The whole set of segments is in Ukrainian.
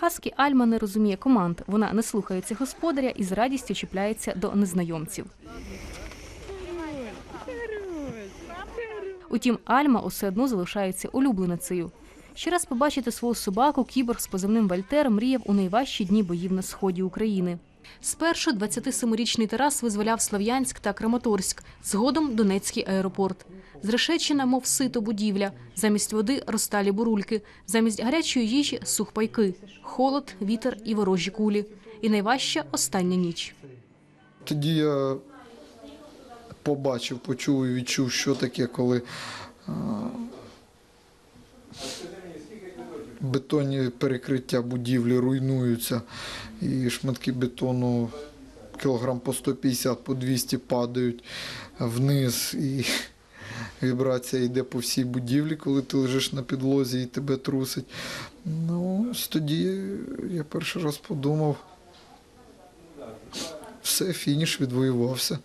Хаскі Альма не розуміє команд. Вона не слухається господаря і з радістю чіпляється до незнайомців. Утім, Альма усе одно залишається улюбленицею. Ще раз побачити свого собаку кіборг з позивним Вальтер мріяв у найважчі дні боїв на сході України. Спершу 27-річний Тарас визволяв Слов'янськ та Краматорськ, згодом Донецький аеропорт. Зрешечена, мов сито будівля, замість води розталі бурульки, замість гарячої їжі сухпайки, холод, вітер і ворожі кулі. І найважча остання ніч. Тоді я побачив, почув і відчув, що таке, коли бетонні перекриття будівлі руйнуються, і шматки бетону кілограм по 150, по 200 падають вниз, і вібрація йде по всій будівлі, коли ти лежиш на підлозі і тебе трусить. Ну, тоді я перший раз подумав, все, фініш відвоювався.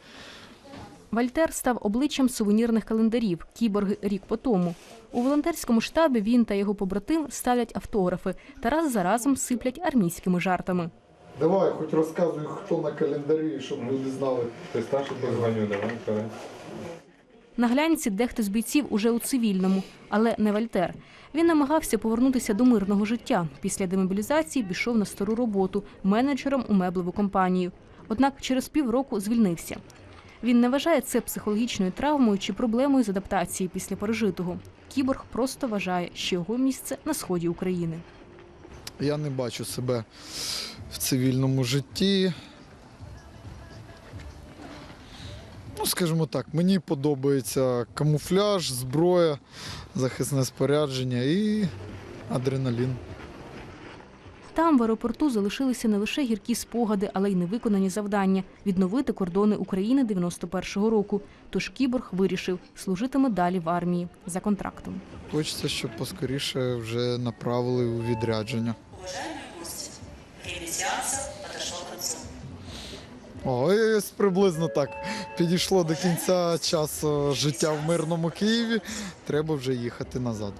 Вальтер став обличчям сувенірних календарів кіборги рік по тому. У волонтерському штабі він та його побратим ставлять автографи та раз за разом сиплять армійськими жартами. Давай, хоч розказуй, хто на календарі, щоб люди знали. Ты старший позвоню, давай, давай. На глянці дехто з бійців уже у цивільному, але не Вальтер. Він намагався повернутися до мирного життя. Після демобілізації пішов на стару роботу менеджером у меблеву компанію. Однак через півроку звільнився. Він не вважає це психологічною травмою чи проблемою з адаптації після пережитого. Кіборг просто вважає, що його місце на сході України. Я не бачу себе в цивільному житті. Ну, скажімо так, мені подобається камуфляж, зброя, захисне спорядження і адреналін. Там в аеропорту залишилися не лише гіркі спогади, але й невиконані завдання відновити кордони України 91-го року. Тож кіборг вирішив служитиме далі в армії за контрактом. Хочеться, щоб поскоріше вже направили у відрядження. Ось приблизно так. Підійшло до кінця часу життя в мирному Києві. Треба вже їхати назад.